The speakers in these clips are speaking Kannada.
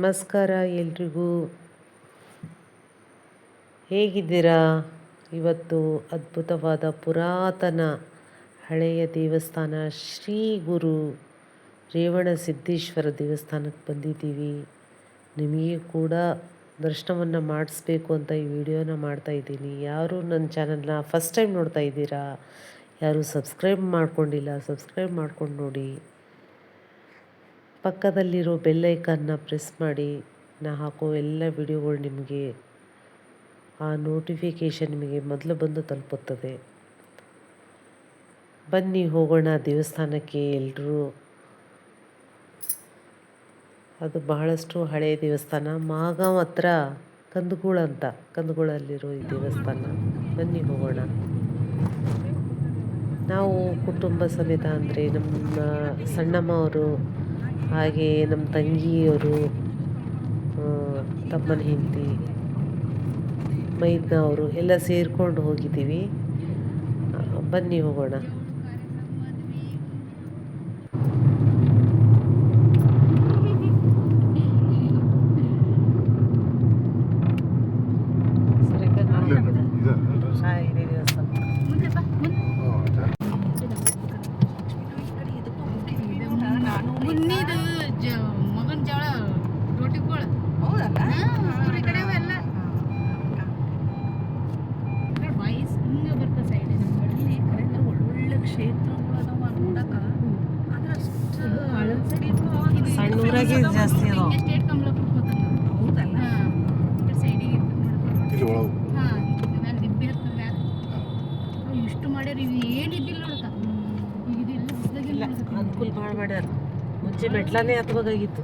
ನಮಸ್ಕಾರ ಎಲ್ರಿಗೂ. ಹೇಗಿದ್ದೀರಾ? ಇವತ್ತು ಅದ್ಭುತವಾದ ಪುರಾತನ ಹಳೆಯ ದೇವಸ್ಥಾನ ಶ್ರೀ ಗುರು ರೇವಣ ಸಿದ್ದೇಶ್ವರ ದೇವಸ್ಥಾನಕ್ಕೆ ಬಂದಿದ್ದೀವಿ. ನಿಮಗೆ ಕೂಡ ದರ್ಶನವನ್ನು ಮಾಡಿಸ್ಬೇಕು ಅಂತ ಈ ವಿಡಿಯೋನ ಮಾಡ್ತಾ ಇದ್ದೀನಿ. ಯಾರು ನನ್ನ ಚಾನಲ್ನ ಫಸ್ಟ್ ಟೈಮ್ ನೋಡ್ತಾ ಇದ್ದೀರಾ? ಯಾರು ಸಬ್ಸ್ಕ್ರೈಬ್ ಮಾಡ್ಕೊಂಡಿಲ್ಲ ಸಬ್ಸ್ಕ್ರೈಬ್ ಮಾಡ್ಕೊಂಡು ನೋಡಿ. ಪಕ್ಕದಲ್ಲಿರೋ ಬೆಲ್ ಐಕನ್ನ ಪ್ರೆಸ್ ಮಾಡಿ, ನಾ ಹಾಕೋ ಎಲ್ಲ ವಿಡಿಯೋಗಳು ನಿಮಗೆ, ಆ ನೋಟಿಫಿಕೇಷನ್ ನಿಮಗೆ ಮೊದಲು ಬಂದು ತಲುಪುತ್ತದೆ. ಬನ್ನಿ ಹೋಗೋಣ ದೇವಸ್ಥಾನಕ್ಕೆ ಎಲ್ಲರೂ ಅದು ಬಹಳಷ್ಟು ಹಳೆಯ ದೇವಸ್ಥಾನ ಮಾಗಾಂವ್ ಹತ್ರ ಕಂದಗೋಳ ಅಂತ, ಕಂದಗೂಳಲ್ಲಿರೋ ಈ ದೇವಸ್ಥಾನ. ಬನ್ನಿ ಹೋಗೋಣ. ನಾವು ಕುಟುಂಬ ಸಮೇತ ಅಂದರೆ ನಮ್ಮ ಸಣ್ಣಮ್ಮ ಅವರು ಹಾಗೆ ನಮ್ಮ ತಂಗಿಯವರು ತಮ್ಮನ ಹೆಂಡತಿ ಮೈದ್ನ ಅವರು ಎಲ್ಲ ಸೇರಿಕೊಂಡು ಹೋಗಿದ್ದೀವಿ. ಬನ್ನಿ ಹೋಗೋಣ. ಜಾಸ್ತಿ ಅದಾವ ಸ್ಟೇಟ್ ಕಮಲಾಪುರ ಹೋತಂಗ ಹೌದಲ್ಲ? ಹಾಂ ಸೈಡಿಗೆ ಇಲ್ಲಿ ಒಳಗೆ ಹಾಂ ಮ್ಯಾಲೆ ಮ್ಯಾಲ ಅವ್ ಇಷ್ಟು ಮಾಡ್ಯಾರ ಇವು ಏನಿದ್ದಿಲ್ಲ ನೋಡಕ ಈಗ ಇದು ಎಲ್ಲ ಇಲ್ಲ ಅನುಕೂಲ ಭಾಳ ಮಾಡ್ಯಾರ ಮುಂಚೆ ಮೆಟ್ಲಾನೇ ಹತ್ಬೋದಾಗಿತ್ತು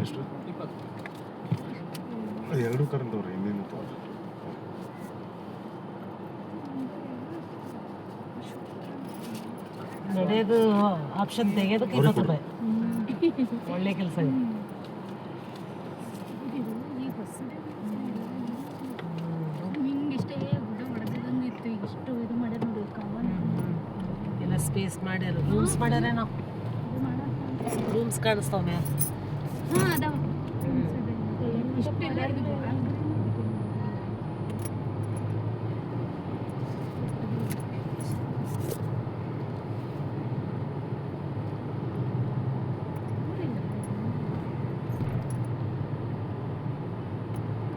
ಎಷ್ಟು? ಎರಡು ಕರೆಂಟವ್ರಿ ಇನ್ನೇನು ತಗೊಂಡ್ರಿ ಆಪ್ಷನ್ ತೆಗೆಯೋದಕ್ಕೆ ಇಪ್ಪತ್ತು ರೂಪಾಯಿ. ಒಳ್ಳೆ ಕೆಲಸ ಇದೆ. ಎಲ್ಲ ಸ್ಪೇಸ್ ಮಾಡ್ಯಾರ. ರೂಮ್ಸ್ ಮಾಡ್ಯಾರೇನೋ ರೂಮ್ಸ್ ಕಾಣಿಸ್ತಾವ ಹಾಂ ಅದಾವ ಇಷ್ಟೆಲ್ಲ ಇದು ಭಾಳ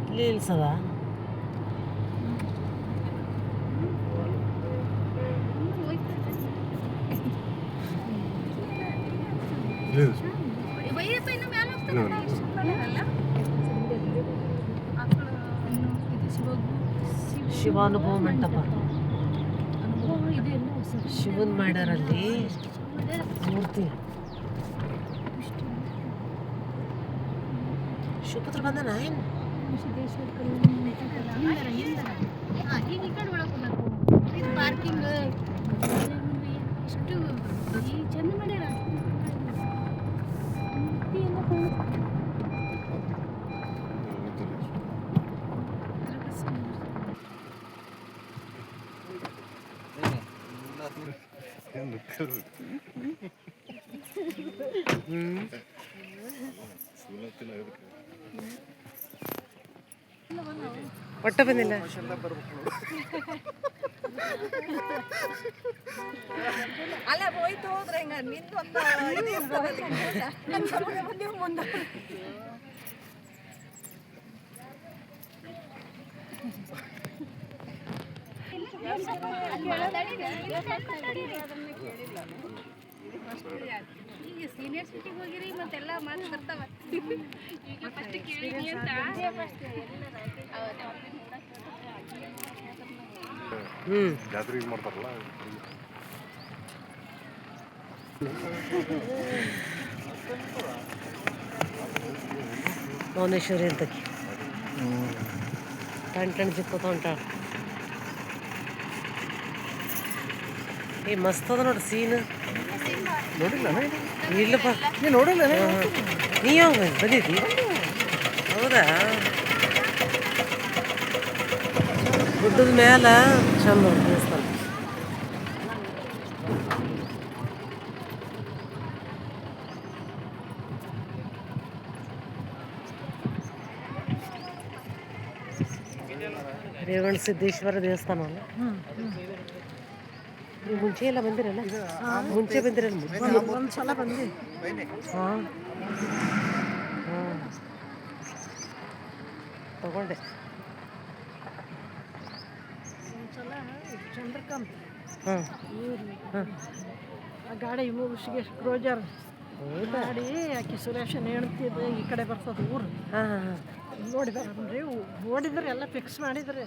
ಇಲ್ಲಿ ಇಲ್ಸದ ಇಲ್ಲಿ ಬೈಯಪ್ಪ ಇನ್ನು ಮ್ಯಾಲ ಇಲ್ಲ, ಶಿವಾನುಭವ ಮಂಟಪ. ಶಿವನ್ ಮಾಡ್ಯಾರಲ್ಲಿ ಮೂರ್ತಿ. ಶಿವಪುತ್ರ ಬಂದನ ಏನು? ಸಿದ್ದೇಶ್ವರ ಹಿಂದರ ಹಿಂದರ ಹಾಂ ಈಗ ಈ ಕಡೆ ಒಳಗೆ ಹೋಗ್ಬೇಕು ಇದು ಪಾರ್ಕಿಂಗ್ ಇಷ್ಟು ಈ ಚಂದ ಮಾಡ್ಯಾರ ಮೂರ್ತಿ ಎಲ್ಲ ಕಾಣುತ್ತೆ. ಏನು ಕರು? ಸುಲತ್ತಿಲ್ಲ ಇದಕ್ಕೆ. ಒಟ್ಟ ಬಂದಿಲ್ಲ ಅಲ್ಲ ಹೋಯ್ತು ಹೋದ್ರೆ ಹಿಂಗ ನಿಂದೊಂದು ಇದು ಇರ್ತದಲ್ಲ, ನನ್ ಸಮಯ ನೀವು ಮುಂದೆ ಈಗ ಸೀನಿಯರ್ ಸಿಟಿಗೆ ಹೋಗಿರಿ ಮತ್ತೆಲ್ಲ ಮಾತು ಬರ್ತಾವ. ಈಗ ಫಸ್ಟ್ ಅಂತ. ಜಾತ್ರೆ ಮಾಡ್ತಾರಲ್ಲ. ಮೌನೇಶ್ವರಿ ಅಂತಕಿ ಟಣ್ ಟಣ್ ಸಿಕ್ಕೋತ ಹೊಂಟಾಳ ಏ ಮಸ್ತ್ ಅದ ನೋಡಿ ಸೀನ್ ನೋಡಿಲ್ಲ ಇಲ್ಲಪ್ಪ ನೀ ನೋಡಿಲ್ಲ ನೀ ಯಾವಾಗ ಬಂದಿದ್ದಿ ಹೌದಾ ಗುಡ್ಡದ ಮೇಲೆ ಚಂದ ದೇವಸ್ಥಾನ ರೇವಣ ಸಿದ್ದೇಶ್ವರ ದೇವಸ್ಥಾನ ಅಲ್ಲ ಮುಂಚೆ ಎಲ್ಲ ಬಂದಿರಲ್ಲ? ಮುಂಚೆ ಬಂದಿರಲ್ಲ ಒಂದು ಸಲ ಬಂದು ಹಾಂ. ಹಾಂ. ತಗೊಂಡೆ. ಚಂದ್ರಕಾಂತ್. ಹಾಂ. ಹಾಂ. ಆ ಗಾಡಿ ಮುಗಿಸಿಗೆ ಕ್ರೋಜರ್ ಗಾಡಿ ಆಕೆ ಸುರೇಶನ್ ಹೇಳ್ತಿದ್ದೆ ಈ ಕಡೆ ಬರ್ತದೆ ಊರು. ಹಾಂ ಹಾಂ ಹಾಂ. ನೋಡಿದಾರನ್ರಿ ನೋಡಿದ್ರೆ ಎಲ್ಲ ಫಿಕ್ಸ್ ಮಾಡಿದ್ರೆ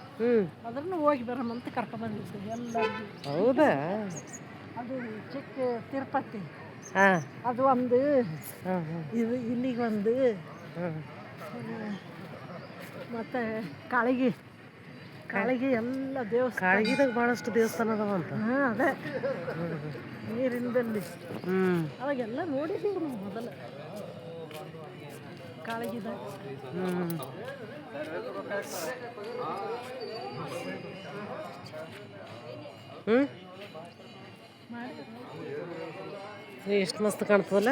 ಅದ್ರನ್ನು ಹೋಗಿ ಬರಮಂತ ಕರ್ಕೊಂಡ್ಬಂದಿದ್ದು ಎಲ್ಲ ಹೌದಾ? ಅದು ಚಿಕ್ಕ ತಿರುಪತಿ. ಅದು ಒಂದು ಇದು ಇಲ್ಲಿಗೆ ಒಂದು ಮತ್ತು ಕಾಳಿಗೆ. ಕಾಳಿಗೆ ಎಲ್ಲ ದೇವಸ್ಥಾನ. ಕಾಳಗಿದಾಗ ಭಾಳಷ್ಟು ದೇವಸ್ಥಾನ ಅದಾವ ಅಂತ. ಹಾಂ ಅದೇ. ನೀರಿನದಲ್ಲಿ ಹ್ಮ್. ಅವಾಗೆಲ್ಲ ನೋಡಿದ್ದೀವಿ ಮೊದಲು. ಕಾಳಗಿದಾಗ ಹ್ಞೂ ಹ್ಞೂ ಎಷ್ಟು ಮಸ್ತ್ ಕಾಣ್ತದಲ್ಲ?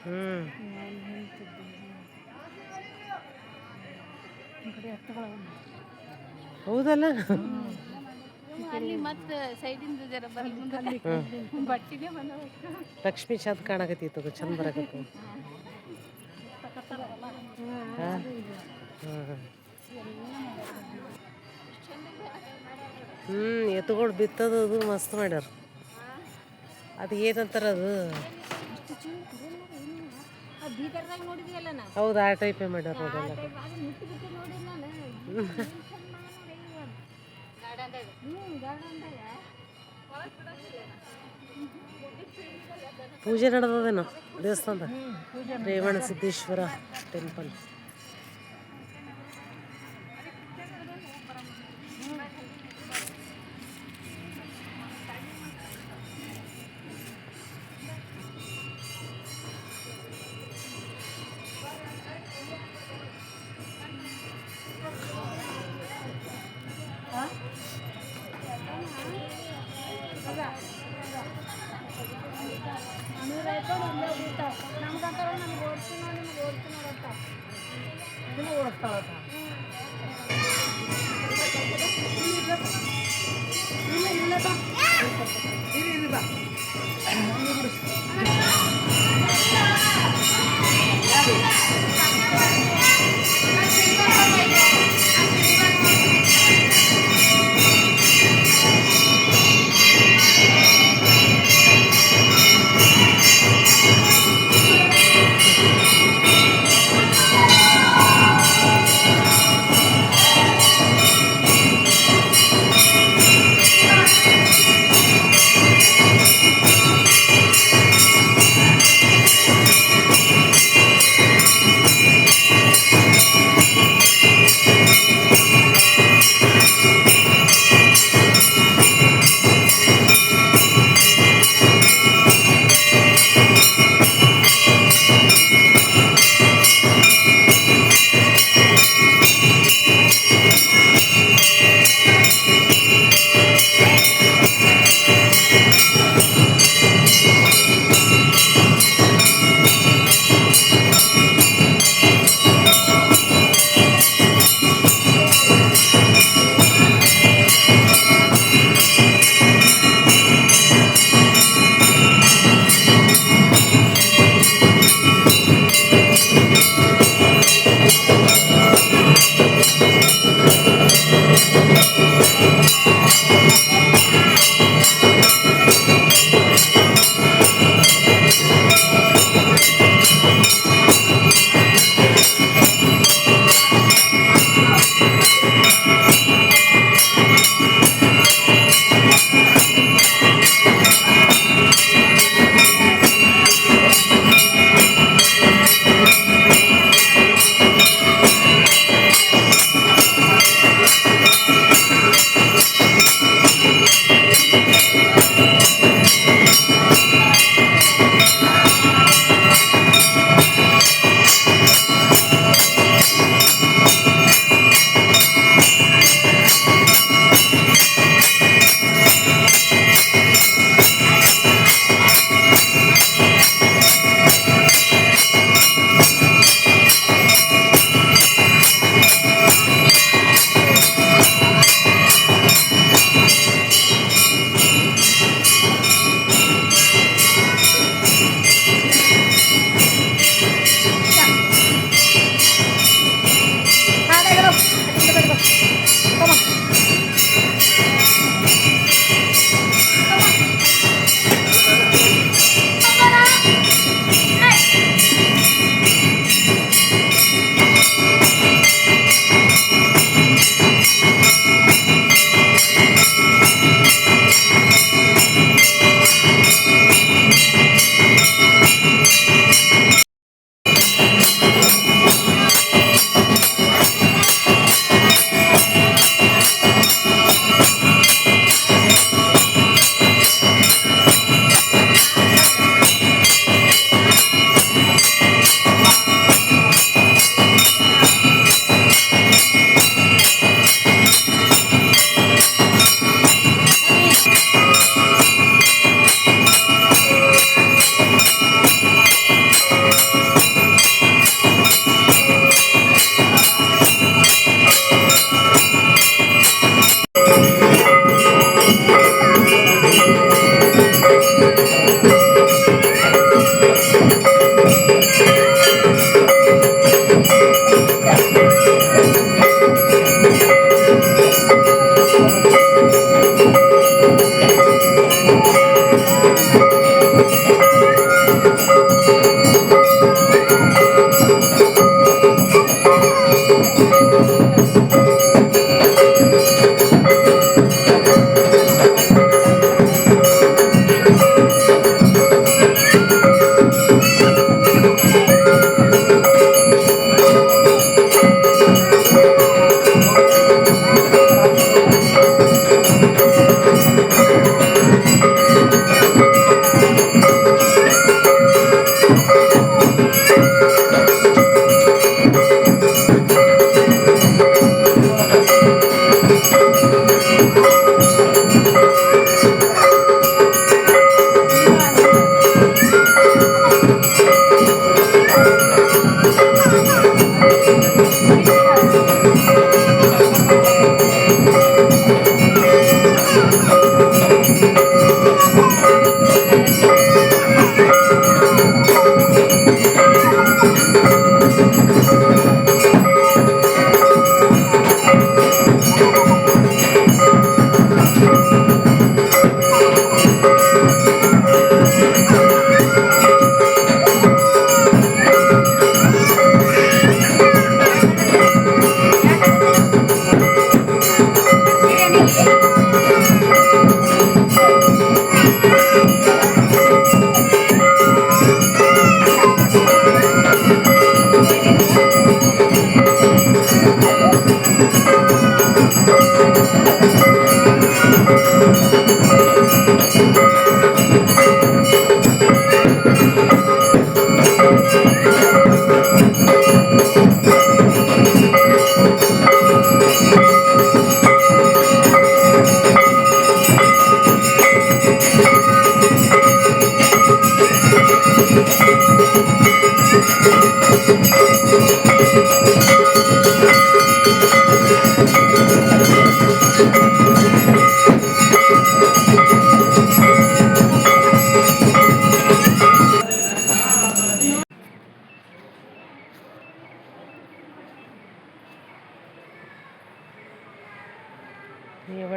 ಹ್ಞೂ ಹೌದಲ್ಲ? ಅಲ್ಲಿ ಮತ್ತೆ ಸೈಡಿಂದ ಜರ ಬರ್ಲಿ ಮುಂದೆ. ಬಟ್ಟಿನೇ ಬಂದವ. ಲಕ್ಷ್ಮೀ ಚಂದ ಕಾಣಕತ್ತಿತ್ತು ಅದು ಚಂದ ಬರಕತ್ತು. ಹ್ಞೂ ಎತ್ತುಗಳು ಬಿತ್ತದು ಅದು ಮಸ್ತ್ ಮಾಡ್ಯಾರ. ಅದು ಏನಂತಾರ ಅದು? ಹೌದು ಆ ಟೈಪೇ ಮಾಡ್ಯಾರ ಅದೆಲ್ಲ ಗಾರ್ಡನ್ದಾಗ ಹ್ಞೂ ಗಾರ್ಡನ್ದಾಗ ಪೂಜೆ ನಡೆದದೇನೋ ದೇವಸ್ಥಾನದ? ರೇವಣ ಸಿದ್ದೇಶ್ವರ ಟೆಂಪಲ್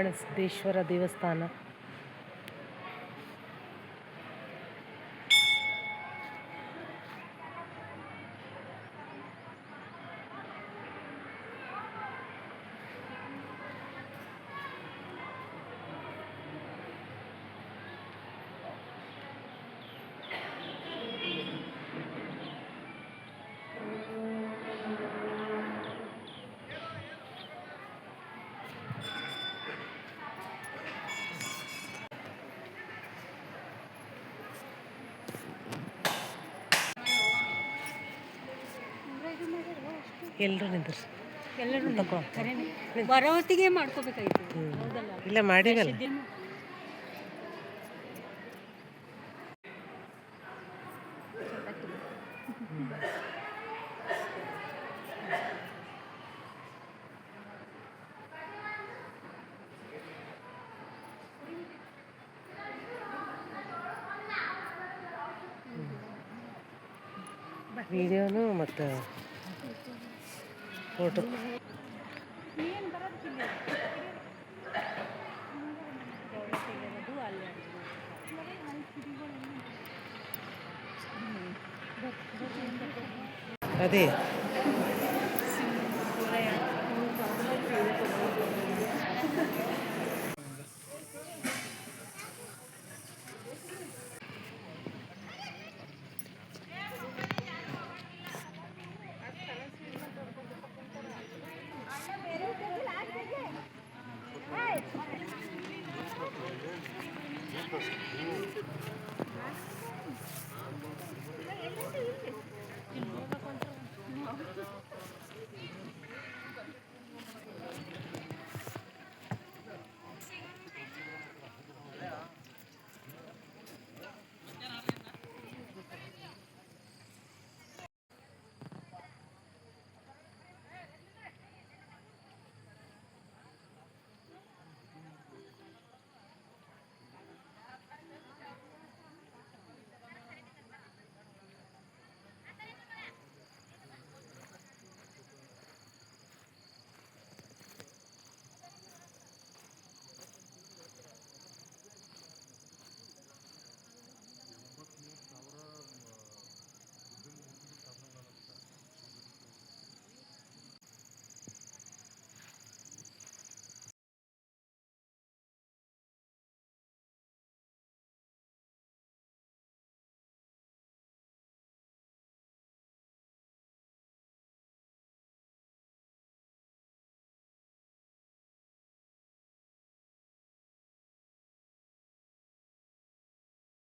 ರೇವಣ ದೇವಸ್ಥಾನ. ಎಲ್ಲರೂ ನಿಂದ್ರಿ ಎಲ್ಲರೂ ತಗೋ. ಬರೋ ಹೊತ್ತಿಗೆ ಮಾಡ್ಕೋಬೇಕಾಗಿತ್ತು ಹೌದಲ್ಲ ಇಲ್ಲ ಮಾಡಿವಲ್ಲ ವಿಡಿಯೋನು ಮತ್ತು ಫೋಟೋ ಅದೇ